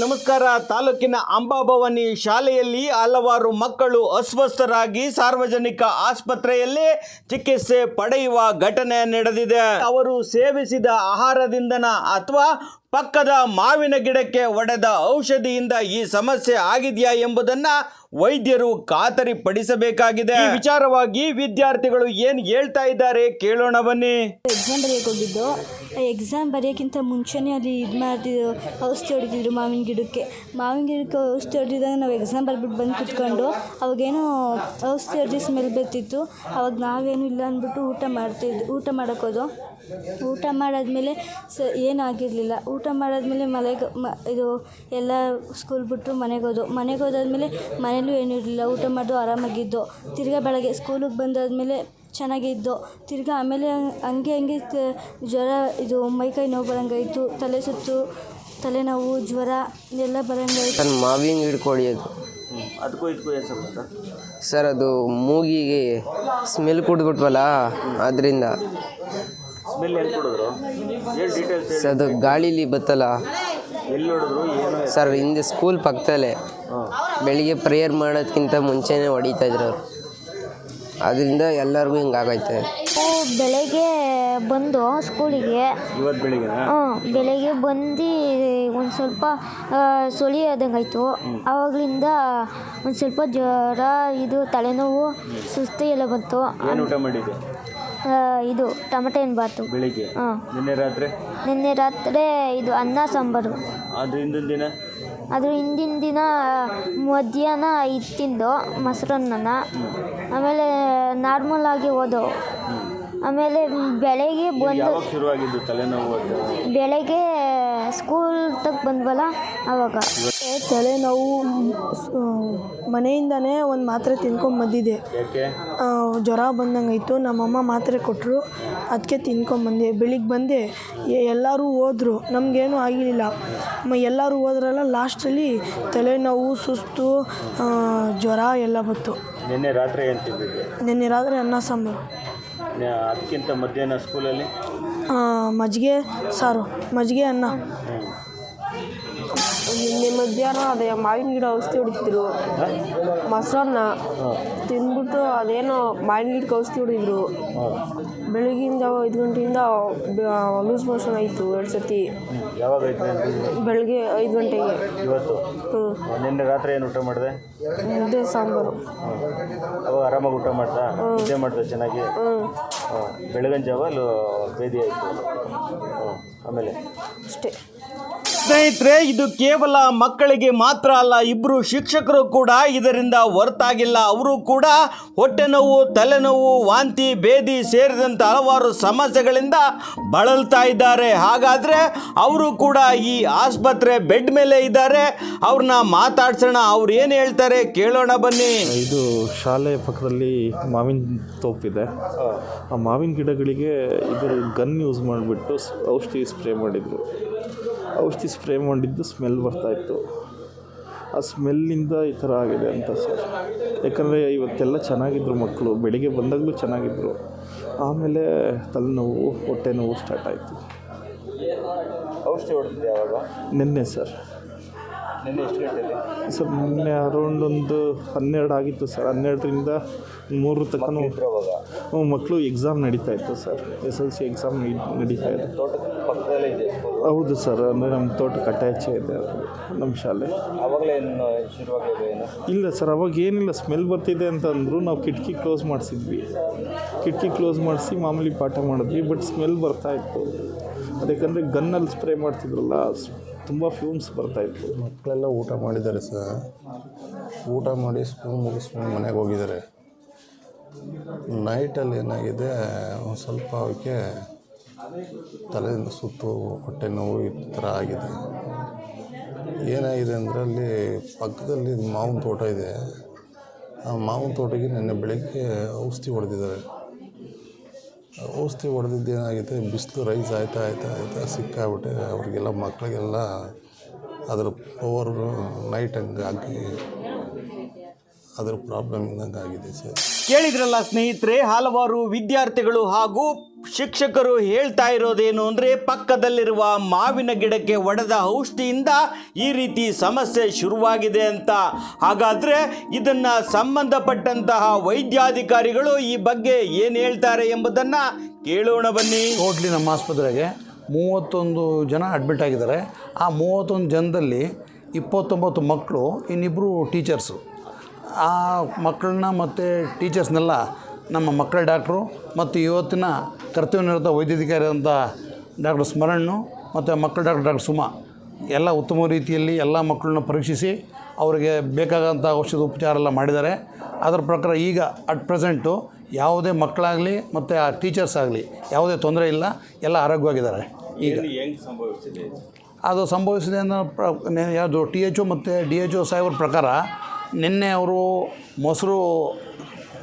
ನಮಸ್ಕಾರ. ತಾಲೂಕಿನ ಅಂಬಾಭವಾನಿ ಶಾಲೆಯಲ್ಲಿ ಹಲವಾರು ಮಕ್ಕಳು ಅಸ್ವಸ್ಥರಾಗಿ ಸಾರ್ವಜನಿಕ ಆಸ್ಪತ್ರೆಯಲ್ಲಿ ಚಿಕಿತ್ಸೆ ಪಡೆಯುವ ಘಟನೆ ನಡೆದಿದೆ. ಅವರು ಸೇವಿಸಿದ ಆಹಾರದಿಂದನ ಅಥವಾ ಪಕ್ಕದ ಮಾವಿನ ಗಿಡಕ್ಕೆ ಒಡೆದ ಔಷಧಿಯಿಂದ ಈ ಸಮಸ್ಯೆ ಆಗಿದೆಯಾ ಎಂಬುದನ್ನ ವೈದ್ಯರು ಖಾತರಿ ಪಡಿಸಬೇಕಾಗಿದೆ ಈ ವಿಚಾರವಾಗಿ ವಿದ್ಯಾರ್ಥಿಗಳು ಏನ್ ಹೇಳ್ತಾ ಇದ್ದಾರೆ ಕೇಳೋಣ ಬನ್ನಿ. ಎಕ್ಸಾಮ್ ಬರೆಯೋಕೆ ಹೋಗಿದ್ದು ಎಕ್ಸಾಮ್ ಬರೆಯೋಕ್ಕಿಂತ ಮುಂಚೆನೇ ಅಲ್ಲಿ ಇದು ಮಾಡ್ತಿದ್ರು ಔಷಧಿ ಹೊಡಿತಿದ್ರು ಮಾವಿನ ಗಿಡಕ್ಕೆ. ಮಾವಿನ ಗಿಡಕ್ಕೆ ಔಷಧಿ ಹೊಡೆದಿದ್ದಾಗ ನಾವು ಎಕ್ಸಾಮ್ ಬರ್ಬಿಟ್ಟು ಬಂದು ಕುತ್ಕೊಂಡು ಅವಾಗೇನೋ ಔಷಧಿ ಹೊಡೆದು ಸ್ಮೆಲ್ ಬರ್ತಿತ್ತು. ಅವಾಗ ನಾವೇನು ಇಲ್ಲ ಅಂದ್ಬಿಟ್ಟು ಊಟ ಮಾಡ್ತಿದ್ವಿ ಊಟ ಮಾಡೋಕ್ಕೋದು ಊಟ ಮಾಡಾದ್ಮೇಲೆ ಸ ಏನೂ ಆಗಿರಲಿಲ್ಲ ಊಟ ಮಾಡಾದ್ಮೇಲೆ ಮನೆಗೆ ಮ ಇದು ಎಲ್ಲ ಸ್ಕೂಲ್ ಬಿಟ್ಟು ಮನೆಗೆ ಹೋದೋ ಮನೆಗೆ ಹೋದಾದ್ಮೇಲೆ ಮನೇಲೂ ಏನೂ ಇರಲಿಲ್ಲ. ಊಟ ಮಾಡಿದ್ದು ಆರಾಮಾಗಿದ್ದು. ತಿರ್ಗಾ ಬೆಳಗ್ಗೆ ಸ್ಕೂಲಿಗೆ ಬಂದಾದಮೇಲೆ ಚೆನ್ನಾಗಿದ್ದು. ತಿರ್ಗಾ ಆಮೇಲೆ ಹಂಗೆ ಹಂಗೆ ಜ್ವರ ಇದು ಮೈಕೈ ನೋವು ಬರೋಂಗಾಯ್ತು. ತಲೆ ಸುತ್ತು ತಲೆನೋವು ಜ್ವರ ಎಲ್ಲ ಬರೋಂಗಾಯ್ತು. ಸರ್ ಮಾವಿನ ಗಿಡಕ್ಕೆ ಹೊಡಿಯೋದು ಅದಕ್ಕೂ ಇದಕ್ಕೂ ಏನು ಸಂಬಂಧ ಸರ್ ಅದು ಮೂಗಿಗೆ ಸ್ಮೆಲ್ ಕುಡಿದ್ಬಿಟ್ವಲ್ಲ ಅದರಿಂದ. ಸ್ಮೆಲ್ ಎಲ್ಲಿ ಕೊಡಿದ್ರು? ಏನು ಡೀಟೇಲ್ಸ್ ಸರ್ ಅದು ಗಾಳಿಲಿ ಬತ್ತಲ್ಲ? ಎಲ್ಲಿ ಹೊಡೆದ್ರು ಏನು ಸರ್ ಹಿಂದೆ ಸ್ಕೂಲ್ ಪಕ್ಕದಲ್ಲೇ. ಬೆಳಿಗ್ಗೆ ಪ್ರೇಯರ್ ಮಾಡೋದಕ್ಕಿಂತ ಮುಂಚೆನೇ ಹೊಡಿತಾ ಇದ್ರು ಅವ್ರು. ಅದರಿಂದ ಎಲ್ಲರಿಗೂ ಹಿಂಗಾಗೈತೆ ಬೆಳಗ್ಗೆ ಬಂದು ಸ್ಕೂಲಿಗೆ ಇವತ್ತು ಬೆಳಿಗ್ಗೆ ಹಾಂ ಬೆಳಗ್ಗೆ ಬಂದು ಒಂದು ಸ್ವಲ್ಪ ಸುಳಿ ಆದಂಗಾಯ್ತು ಆವಾಗಲಿಂದ ಒಂದು ಸ್ವಲ್ಪ ಜ್ವರ ಇದು ತಲೆನೋವು ಸುಸ್ತು ಎಲ್ಲ ಬಂತು. ಏನು ಊಟ ಮಾಡಿದ್ದೆ? ಇದು ಟಮಟೆ ಹಣ್ಣು ಬಾತು? ಬೆಳಿಗ್ಗೆ. ಹಾಂ. ನಿನ್ನೆ ರಾತ್ರಿ? ನಿನ್ನೆ ರಾತ್ರಿ ಇದು ಅನ್ನ ಸಾಂಬಾರು. ಅದು ಹಿಂದಿನ ದಿನ? ಅದ್ರ ಹಿಂದಿನ ದಿನ ಮಧ್ಯಾಹ್ನ ಇದು ತಿಂದು ಮೊಸರನ್ನ ಆಮೇಲೆ ನಾರ್ಮಲ್ ಆಗಿ ಹೋದವು. ಆಮೇಲೆ ಬೆಳಗ್ಗೆ ಬಂದು ಯಾವಾಗ ಶುರುವಾಗಿದ್ದು ತಲೆನೋವು ಅದು ಬೆಳಗ್ಗೆ ಸ್ಕೂಲ್ ತಗ ಬಂದ್ವಲ್ಲ ಆವಾಗ ತಲೆನೋವು ಮನೆಯಿಂದನೇ ಒಂದು ಮಾತ್ರೆ ತಿನ್ಕೊಂಡು ಜ್ವರ ಬಂದಂಗೆ ಆಯಿತು ಜ್ವರ ಬಂದಂಗಾಯಿತು. ನಮ್ಮಮ್ಮ ಮಾತ್ರೆ ಕೊಟ್ಟರು ಅದಕ್ಕೆ ತಿನ್ಕೊಂಬಂದೆ ಬೆಳಿಗ್ಗೆ ಬಂದೆ ಎಲ್ಲರೂ ಹೋದರು. ನಮಗೇನು ಆಗಿರಲಿಲ್ಲ. ಮ ಎಲ್ಲರೂ ಹೋದ್ರಲ್ಲ ಲಾಸ್ಟಲ್ಲಿ ತಲೆನೋವು ಸುಸ್ತು ಜ್ವರ ಎಲ್ಲ ಬಂತು. ನಿನ್ನೆ ರಾತ್ರಿ ಏನು ತಿಂದಿದ್ದೆ? ನಿನ್ನೆ ರಾತ್ರಿ ಅನ್ನ ಸಾಂಬಾರು. ಅದಕ್ಕಿಂತ ಮಧ್ಯಾಹ್ನ ಸ್ಕೂಲಲ್ಲಿ ಮಜ್ಜಿಗೆ ಸಾರು. ಮಜ್ಜಿಗೆ ಅನ್ನ. ನಿನ್ನೆ ಮಧ್ಯಾಹ್ನ ಅದೇ ಮಾವಿನ ಗಿಡ ಔಷಧಿ ಹೊಡಿತಿದ್ರು. ಮೊಸರನ್ನ ತಿಂದ್ಬಿಟ್ಟು ಅದೇನೋ ಮಾವಿನ ಗಿಡಕ್ಕೆ ಔಷಧಿ ಹೊಡಿದ್ರು. ಬೆಳಗಿಂದ ಐದು ಗಂಟೆಯಿಂದ ಲೂಸ್ ಮೋಷನ್ ಆಯಿತು ಎರಡು ಸತಿ ಯಾವಾಗ ಬೆಳಗ್ಗೆ ಐದು ಗಂಟೆಗೆ. ಇವತ್ತು? ಹ್ಞೂ ನಿನ್ನೆ ರಾತ್ರಿ ಏನು ಊಟ ಮಾಡಿದೆ? ಮುದ್ದೆ ಸಾಂಬಾರು. ಅವಾಗ ಆರಾಮಾಗಿ ಊಟ ಮಾಡ್ತಾ? ಮುದ್ದೆ ಮಾಡ್ತಾ ಚೆನ್ನಾಗಿ? ಹ್ಞೂ ಬೆಳಗಿನ ಜಾವ ಅಲ್ಲಿ ಭೇದಿ ಆಯಿತು? ಆಮೇಲೆ? ಅಷ್ಟೇ. ಸ್ನೇಹಿತರೆ, ಇದು ಕೇವಲ ಮಕ್ಕಳಿಗೆ ಮಾತ್ರ ಅಲ್ಲ ಇಬ್ಬರು ಶಿಕ್ಷಕರು ಕೂಡ ಇದರಿಂದ ಹೊರತಾಗಿಲ್ಲ. ಅವರು ಕೂಡ ಹೊಟ್ಟೆ ನೋವು ತಲೆನೋವು, ವಾಂತಿ ಭೇದಿ ಸೇರಿದಂತ ಹಲವಾರು ಸಮಸ್ಯೆಗಳಿಂದ ಬಳಲ್ತಾ ಇದ್ದಾರೆ. ಹಾಗಾದರೆ ಅವರು ಕೂಡ ಈ ಆಸ್ಪತ್ರೆ ಬೆಡ್ ಮೇಲೆ ಇದ್ದಾರೆ. ಅವ್ರನ್ನ ಮಾತಾಡ್ಸೋಣ, ಅವ್ರು ಏನು ಹೇಳ್ತಾರೆ ಕೇಳೋಣ ಬನ್ನಿ. ಇದು ಶಾಲೆ ಪಕ್ಕದಲ್ಲಿ ಮಾವಿನ ತೋಪಿದೆ ಆ ಮಾವಿನ ಗಿಡಗಳಿಗೆ ಇದ್ರ ಗನ್ ಯೂಸ್ ಮಾಡಿಬಿಟ್ಟು ಔಷಧಿ ಸ್ಪ್ರೇ ಮಾಡಿದರು. ಔಷಧಿ ಸ್ಪ್ರೇ ಮಾಡಿದ್ದು ಸ್ಮೆಲ್ ಬರ್ತಾಯಿತ್ತು ಆ ಸ್ಮೆಲ್ಲಿಂದ ಈ ಥರ ಆಗಿದೆ ಅಂತ ಸರ್. ಯಾಕಂದರೆ ಇವತ್ತೆಲ್ಲ ಚೆನ್ನಾಗಿದ್ರು ಮಕ್ಕಳು ಬೆಳಿಗ್ಗೆ ಬಂದಾಗಲೂ ಚೆನ್ನಾಗಿದ್ದರು ಆಮೇಲೆ ತಲೆನೋವು ಹೊಟ್ಟೆ ನೋವು ಸ್ಟಾರ್ಟ್ ಆಯಿತು. ಔಷಧಿ ಹೊಡೆದಿದೆ ಯಾವಾಗ? ನಿನ್ನೆ ಸರ್. ನಿನ್ನೆ ಎಷ್ಟು ಗಂಟೆಯಲ್ಲಿ? ಸರ್ ನಿನ್ನೆ ಅರೌಂಡ್ ಒಂದು ಹನ್ನೆರಡು ಆಗಿತ್ತು ಸರ್. ಹನ್ನೆರಡರಿಂದ ಮೂರು ತಕ್ಕ ಮಕ್ಕಳು ಎಕ್ಸಾಮ್ ನಡೀತಾ ಇತ್ತು sir. S L C exam ನಡೀತಾ ಇದೆ ಪಕ್ಕದಲ್ಲೇ ಇದೆ ಹೌದು ಸರ್ ಅಂದರೆ ನಮ್ಮ ತೋಟ ಕಟ್ಟಾಚೆ ಇದೆ ನಮ್ಮ ಶಾಲೆ. ಇಲ್ಲ ಸರ್ ಅವಾಗ ಏನಿಲ್ಲ ಸ್ಮೆಲ್ ಬರ್ತಿದೆ ಅಂತಂದ್ರು ಅಂದರು ನಾವು ಕಿಟಕಿ ಕ್ಲೋಸ್ ಮಾಡಿಸಿದ್ವಿ. ಕಿಟಕಿ ಕ್ಲೋಸ್ ಮಾಡಿಸಿ ಮಾಮೂಲಿ ಪಾಠ ಮಾಡಿದ್ವಿ ಬಟ್ ಸ್ಮೆಲ್ ಬರ್ತಾ ಇತ್ತು. ಅದಕ್ಕಂದರೆ ಗನ್ನಲ್ಲಿ ಸ್ಪ್ರೇ ಮಾಡ್ತಿದ್ರಲ್ಲ ತುಂಬ ಫ್ಯೂಮ್ಸ್ ಬರ್ತಾಯಿತ್ತು ಮಕ್ಕಳೆಲ್ಲ ಊಟ ಮಾಡಿದ್ದಾರೆ ಸರ್. ಊಟ ಮಾಡಿ ಸ್ಕೂಲ್ ಮುಗಿಸ್ಕೊಂಡು ಮನೆಗೆ ಹೋಗಿದ್ದಾರೆ. ನೈಟಲ್ಲಿ ಏನಾಗಿದೆ, ಒಂದು ಸ್ವಲ್ಪ ಅವಕ್ಕೆ ತಲೆಯಿಂದ ಸುತ್ತು, ಹೊಟ್ಟೆ ನೋವು ಈ ಥರ ಆಗಿದೆ. ಏನಾಗಿದೆ ಅಂದರೆ ಅಲ್ಲಿ ಪಕ್ಕದಲ್ಲಿ ಮಾವಿನ ತೋಟ ಇದೆ. ಆ ಮಾವಿನ ತೋಟಕ್ಕೆ ನಿನ್ನೆ ಬೆಳಗ್ಗೆ ಔಷಧಿ ಹೊಡೆದಿದ್ದಾರೆ. ಔಷಧಿ ಹೊಡೆದಿದ್ದು ಏನಾಗಿದೆ, ಬಿಸಿಲು ರೈಸ್ ಆಯ್ತಾ ಆಯ್ತಾ ಆಯ್ತಾ ಸಿಕ್ಕಾಬಿಟ್ಟೆ. ಅವ್ರಿಗೆಲ್ಲ ಮಕ್ಕಳಿಗೆಲ್ಲ ಅದರ ಪವರ್ ನೈಟ್ ಹಂಗೆ ಹಾಕಿ ಅದರ ಪ್ರಾಬ್ಲಮ್ ಆಗಿದೆ ಸರ್. ಕೇಳಿದ್ರಲ್ಲ ಸ್ನೇಹಿತರೆ ಹಲವಾರು ವಿದ್ಯಾರ್ಥಿಗಳು ಹಾಗೂ ಶಿಕ್ಷಕರು ಹೇಳ್ತಾ ಇರೋದೇನು ಅಂದರೆ ಪಕ್ಕದಲ್ಲಿರುವ ಮಾವಿನ ಗಿಡಕ್ಕೆ ಒಡೆದ ಔಷಧಿಯಿಂದ ಈ ರೀತಿ ಸಮಸ್ಯೆ ಶುರುವಾಗಿದೆ ಅಂತ. ಹಾಗಾದರೆ ಇದನ್ನು ಸಂಬಂಧಪಟ್ಟಂತಹ ವೈದ್ಯಾಧಿಕಾರಿಗಳು ಈ ಬಗ್ಗೆ ಏನು ಹೇಳ್ತಾರೆ ಎಂಬುದನ್ನು ಕೇಳೋಣ ಬನ್ನಿ. ಹೋಟ್ಲಿ ನಮ್ಮ ಆಸ್ಪತ್ರೆಗೆ ಮೂವತ್ತೊಂದು ಜನ ಅಡ್ಮಿಟ್ ಆಗಿದ್ದಾರೆ. ಆ ಮೂವತ್ತೊಂದು ಜನದಲ್ಲಿ ಇಪ್ಪತ್ತೊಂಬತ್ತು ಮಕ್ಕಳು ಇನ್ನಿಬ್ಬರು ಟೀಚರ್ಸು ಆ ಮಕ್ಕಳನ್ನ ಮತ್ತು ಟೀಚರ್ಸ್ನೆಲ್ಲ ನಮ್ಮ ಮಕ್ಕಳ ಡಾಕ್ಟ್ರು ಮತ್ತು ಇವತ್ತಿನ ಕರ್ತವ್ಯನಿರತ ವೈದ್ಯಾಧಿಕಾರಿ ಅಂತ ಡಾಕ್ಟರ್ ಸ್ಮರಣ್ಣು ಮತ್ತು ಮಕ್ಕಳ ಡಾಕ್ಟರ್ ಡಾಕ್ಟರ್ ಸುಮಾ. ಎಲ್ಲ ಉತ್ತಮ ರೀತಿಯಲ್ಲಿ ಎಲ್ಲ ಮಕ್ಕಳನ್ನ ಪರೀಕ್ಷಿಸಿ ಅವರಿಗೆ ಬೇಕಾದಂಥ ಔಷಧ ಉಪಚಾರ ಎಲ್ಲ ಮಾಡಿದ್ದಾರೆ. ಅದರ ಪ್ರಕಾರ ಈಗ ಅಟ್ ಪ್ರೆಸೆಂಟು ಯಾವುದೇ ಮಕ್ಕಳಾಗಲಿ ಮತ್ತು ಆ ಟೀಚರ್ಸ್ ಆಗಲಿ ಯಾವುದೇ ತೊಂದರೆ ಇಲ್ಲ ಎಲ್ಲ ಆರೋಗ್ಯವಾಗಿದ್ದಾರೆ. ಈಗ ಅದು ಸಂಭವಿಸಿದೆ ಅನ್ನೋ ಪ್ರ ಯಾವುದು ಟಿ ಎಚ್ ಒ ಮತ್ತು ಡಿ ಎಚ್ ಒ ಸಾಹೇಬ್ರ ಪ್ರಕಾರ ನಿನ್ನೆ ಅವರು ಮೊಸರು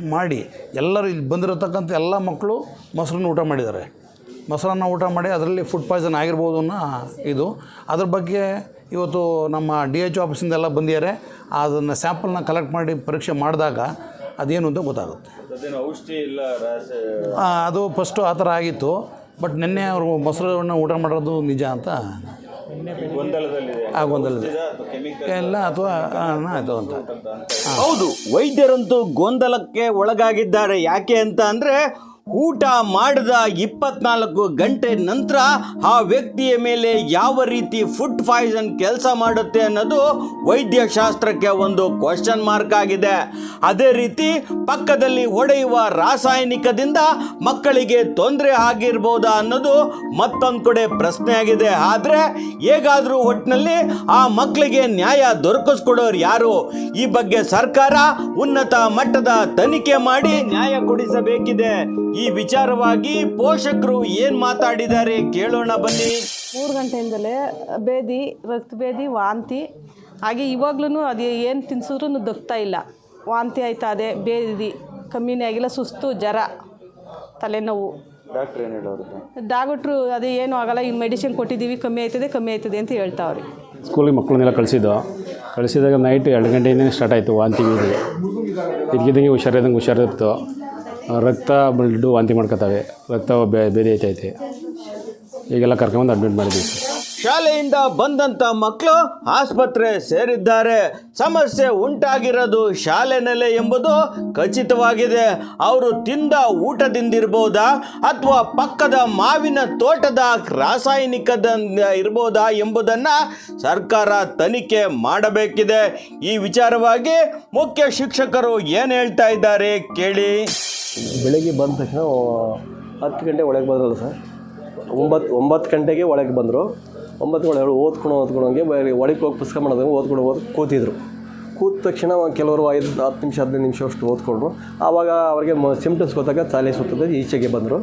ಮಾಡಿ ಎಲ್ಲರೂ ಇಲ್ಲಿ ಬಂದಿರತಕ್ಕಂಥ ಎಲ್ಲ ಮಕ್ಕಳು ಮೊಸರನ್ನ ಊಟ ಮಾಡಿದ್ದಾರೆ. ಮೊಸರನ್ನ ಊಟ ಮಾಡಿ ಅದರಲ್ಲಿ ಫುಡ್ ಪಾಯ್ಸನ್ ಆಗಿರ್ಬೋದು ಅನ್ನೋ ಇದು. ಅದ್ರ ಬಗ್ಗೆ ಇವತ್ತು ನಮ್ಮ ಡಿ ಎಚ್ ಒ ಆಫೀಸಿಂದ ಎಲ್ಲ ಬಂದಿದ್ದಾರೆ. ಅದನ್ನು ಸ್ಯಾಂಪಲ್ನ ಕಲೆಕ್ಟ್ ಮಾಡಿ ಪರೀಕ್ಷೆ ಮಾಡಿದಾಗ ಅದೇನು ಅಂತ ಗೊತ್ತಾಗುತ್ತೆ. ಔಷಧಿ ಇಲ್ಲ ಅದು ಫಸ್ಟು ಆ ಥರ ಆಗಿತ್ತು. ಬಟ್ ನಿನ್ನೆ ಅವರು ಮೊಸರನ್ನ ಊಟ ಮಾಡೋದು ನಿಜ ಅಂತ. ಆ ಗೊಂದಲದೆ ಎಲ್ಲ ಅಥವಾ ಅದು ಅಂತ. ಹೌದು ವೈದ್ಯರಂತೂ ಗೊಂದಲಕ್ಕೆ ಒಳಗಾಗಿದ್ದಾರೆ. ಯಾಕೆ ಅಂತ ಅಂದ್ರೆ ಊಟ ಮಾಡಿದ ಇಪ್ಪತ್ನಾಲ್ಕು ಗಂಟೆ ನಂತರ ಆ ವ್ಯಕ್ತಿಯ ಮೇಲೆ ಯಾವ ರೀತಿ ಫುಡ್ ಪಾಯ್ಸನ್ ಕೆಲಸ ಮಾಡುತ್ತೆ ಅನ್ನೋದು ವೈದ್ಯಶಾಸ್ತ್ರಕ್ಕೆ ಒಂದು ಕ್ವಶನ್ ಮಾರ್ಕ್ ಆಗಿದೆ. ಅದೇ ರೀತಿ ಪಕ್ಕದಲ್ಲಿ ಒಡೆಯುವ ರಾಸಾಯನಿಕದಿಂದ ಮಕ್ಕಳಿಗೆ ತೊಂದರೆ ಆಗಿರ್ಬೋದಾ ಅನ್ನೋದು ಮತ್ತೊಂದು ಕಡೆ ಪ್ರಶ್ನೆ ಆಗಿದೆ. ಆದರೆ ಹೇಗಾದರೂ ಒಟ್ಟಿನಲ್ಲಿ ಆ ಮಕ್ಕಳಿಗೆ ನ್ಯಾಯ ದೊರಕಿಸ್ಕೊಡೋರು ಯಾರು? ಈ ಬಗ್ಗೆ ಸರ್ಕಾರ ಉನ್ನತ ಮಟ್ಟದ ತನಿಖೆ ಮಾಡಿ ನ್ಯಾಯ ಕೊಡಿಸಬೇಕಿದೆ. ಈ ವಿಚಾರವಾಗಿ ಪೋಷಕರು ಏನ್ ಮಾತಾಡಿದ್ದಾರೆ ಕೇಳೋಣ ಬನ್ನಿ. ಮೂರು ಗಂಟೆಯಿಂದಲೇ ಬೇದಿ ರಕ್ತ ಬೇದಿ ವಾಂತಿ. ಹಾಗೆ ಇವಾಗ್ಲೂ ಅದು ಏನು ತಿನ್ಸಿದ್ರು ದಗ್ತಾ ಇಲ್ಲ. ವಾಂತಿ ಆಯ್ತಾ ಅದೇ ಬೇದಿ. ಕಮ್ಮಿನೇ ಆಗಿಲ್ಲ ಸುಸ್ತು ಜ್ವರ ತಲೆನೋವು. ಡಾಕ್ಟರ್ ಏನು ಹೇಳೋರು ಡಾಕ್ಟ್ರು ಅದೇ ಏನೂ ಆಗಲ್ಲ ಈ ಮೆಡಿಸಿನ್ ಕೊಟ್ಟಿದ್ದೀವಿ ಕಮ್ಮಿ ಆಯ್ತದೆ ಕಮ್ಮಿ ಆಯ್ತದೆ ಅಂತ ಹೇಳ್ತಾವ್ರಿ. ಸ್ಕೂಲಿಗೆ ಮಕ್ಕಳನ್ನೆಲ್ಲ ಕಳಿಸಿದ್ದು. ಕಳಿಸಿದಾಗ ನೈಟ್ ಎರಡು ಗಂಟೆಯಿಂದ ಸ್ಟಾರ್ಟ್ ಆಯಿತು ವಾಂತಿ ಬೀದಿ. ಇದ್ಕಿದ್ದಂಗೆ ಹುಷಾರಿದ್ದಂಗೆ ಹುಷಾರಿತ್ತು ರಕ್ತ ಬ್ಲಡ್ಡು ವಾಂತಿ ಮಾಡ್ಕೊತಾವೆ. ರಕ್ತ ಬೇರೆ ಐತೈತೆ ಈಗೆಲ್ಲ ಕರ್ಕೊಂಬಂದು ಅಡ್ಮಿಟ್ ಮಾಡಿದ್ವಿ. ಶಾಲೆಯಿಂದ ಬಂದಂತ ಮಕ್ಕಳು ಆಸ್ಪತ್ರೆ ಸೇರಿದ್ದಾರೆ. ಸಮಸ್ಯೆ ಉಂಟಾಗಿರೋದು ಶಾಲೆನಲ್ಲೇ ಎಂಬುದು ಖಚಿತವಾಗಿದೆ. ಅವರು ತಿಂದ ಊಟದಿಂದಿರ್ಬೋದಾ ಅಥವಾ ಪಕ್ಕದ ಮಾವಿನ ತೋಟದ ರಾಸಾಯನಿಕದ ಇರ್ಬೋದಾ ಎಂಬುದನ್ನು ಸರ್ಕಾರ ತನಿಖೆ ಮಾಡಬೇಕಿದೆ. ಈ ವಿಚಾರವಾಗಿ ಮುಖ್ಯ ಶಿಕ್ಷಕರು ಏನು ಹೇಳ್ತಾ ಇದ್ದಾರೆ ಕೇಳಿ. ಬೆಳಿಗ್ಗೆ ಬಂದ ತಕ್ಷಣ ಹತ್ತು ಗಂಟೆ ಒಳಗೆ ಬಂದ್ರಲ್ಲ ಸರ್. ಒಂಬತ್ತು ಒಂಬತ್ತು ಗಂಟೆಗೆ ಒಳಗೆ ಬಂದರು. ಒಂಬತ್ತು ಒಳಗೆ ಓದ್ಕೊಂಡು ಓದ್ಕೊಂಡಂಗೆ ಒಳಗೆ ಹೋಗಿ ಪುಸ್ತಕ ಮಾಡೋದಂಗೆ ಓದ್ಕೊಂಡು, ಓದ್, ಕೂತಿದ್ರು. ಕೂತ ತಕ್ಷಣ ಕೆಲವರು ಐದು, ಹತ್ತು ನಿಮಿಷ, ಹದಿನೈದು ನಿಮಿಷ ಅಷ್ಟು ಓದ್ಕೊಂಡ್ರು. ಆವಾಗ ಅವರಿಗೆ ಮ ಸಿಮ್ಟಮ್ಸ್ ಗೊತ್ತಾಗ ತಲೆ ಸುತ್ತದೆ ಈಚೆಗೆ ಬಂದರು.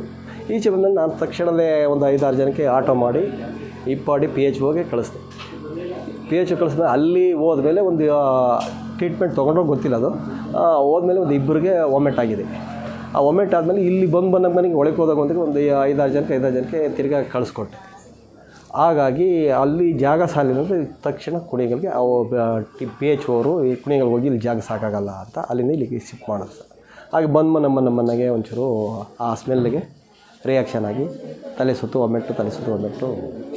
ಈಚೆ ಬಂದಮೇಲೆ ನಾನು ತಕ್ಷಣವೇ ಒಂದು ಐದಾರು ಜನಕ್ಕೆ ಆಟೋ ಮಾಡಿ ಇಪ್ಪಾಡಿ ಪಿ ಎಚ್ ಹೋಗಿ ಕಳಿಸ್ದೆ. ಪಿ ಎಚ್ ಕಳಿಸ್ಮೇಲೆ ಅಲ್ಲಿ ಹೋದ್ಮೇಲೆ ಒಂದು ಟ್ರೀಟ್ಮೆಂಟ್ ತೊಗೊಂಡ್ರೆ ಗೊತ್ತಿಲ್ಲ ಅದು. ಹೋದ್ಮೇಲೆ ಒಂದು ಇಬ್ಬರಿಗೆ ವಾಮಿಟ್ ಆಗಿದೆ. ಆ ಒಮೆಂಟ್ ಆದಮೇಲೆ ಇಲ್ಲಿ ಬಂದು ಬಂದಾಗ ನನಗೆ ಒಳಗೆ ಹೋದಾಗ ಒಂದಕ್ಕೆ ಒಂದು ಐದಾರು ಜನಕ್ಕೆ ಐದಾರು ಜನಕ್ಕೆ ತಿರ್ಗಾ ಕಳಿಸ್ಕೊಟ್ಟೆ. ಹಾಗಾಗಿ ಅಲ್ಲಿ ಜಾಗ ಸಾಲಿಲ್ಲ ಅಂದರೆ ತಕ್ಷಣ ಕುಣಿಗಲ್ಗೆ ಟಿ ಪಿ ಎಚ್ ಅವರು ಈ ಕುಣಿಗಲ್ಗೆ ಹೋಗಿ ಇಲ್ಲಿ ಜಾಗ ಸಾಕಾಗಲ್ಲ ಅಂತ ಅಲ್ಲಿಂದ ಇಲ್ಲಿಗೆ ಶಿಫ್ಟ್ ಮಾಡೋದು ಹಾಗೆ ಬಂದು ನಮ್ಮ ನಮ್ಮ ಮನೆಗೆ ಒಂಚೂರು ಆ ಸ್ಮೆಲ್ಗೆ ರಿಯಾಕ್ಷನ್ ಆಗಿ ತಲೆ ಸುತ್ತು, ಒಮ್ಮೆಟ್ಟು, ತಲೆ ಸುತ್ತು, ಒಮ್ಮೆಟ್ಟು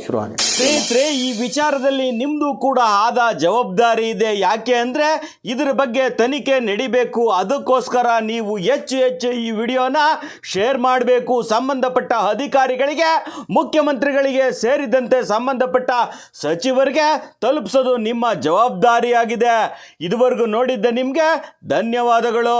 ಶುರು ಆಗಿದೆ ಸ್ನೇಹಿತರೆ, ಈ ವಿಚಾರದಲ್ಲಿ ನಿಮ್ಮದು ಕೂಡ ಆದ ಜವಾಬ್ದಾರಿ ಇದೆ. ಯಾಕೆ ಅಂದರೆ ಇದ್ರ ಬಗ್ಗೆ ತನಿಖೆ ನಡಿಬೇಕು. ಅದಕ್ಕೋಸ್ಕರ ನೀವು ಹೆಚ್ಚು ಹೆಚ್ಚು ಈ ವಿಡಿಯೋನ ಶೇರ್ ಮಾಡಬೇಕು. ಸಂಬಂಧಪಟ್ಟ ಅಧಿಕಾರಿಗಳಿಗೆ, ಮುಖ್ಯಮಂತ್ರಿಗಳಿಗೆ ಸೇರಿದಂತೆ ಸಂಬಂಧಪಟ್ಟ ಸಚಿವರಿಗೆ ತಲುಪಿಸೋದು ನಿಮ್ಮ ಜವಾಬ್ದಾರಿಯಾಗಿದೆ. ಇದುವರೆಗೂ ನೋಡಿದ್ದ ನಿಮಗೆ ಧನ್ಯವಾದಗಳು.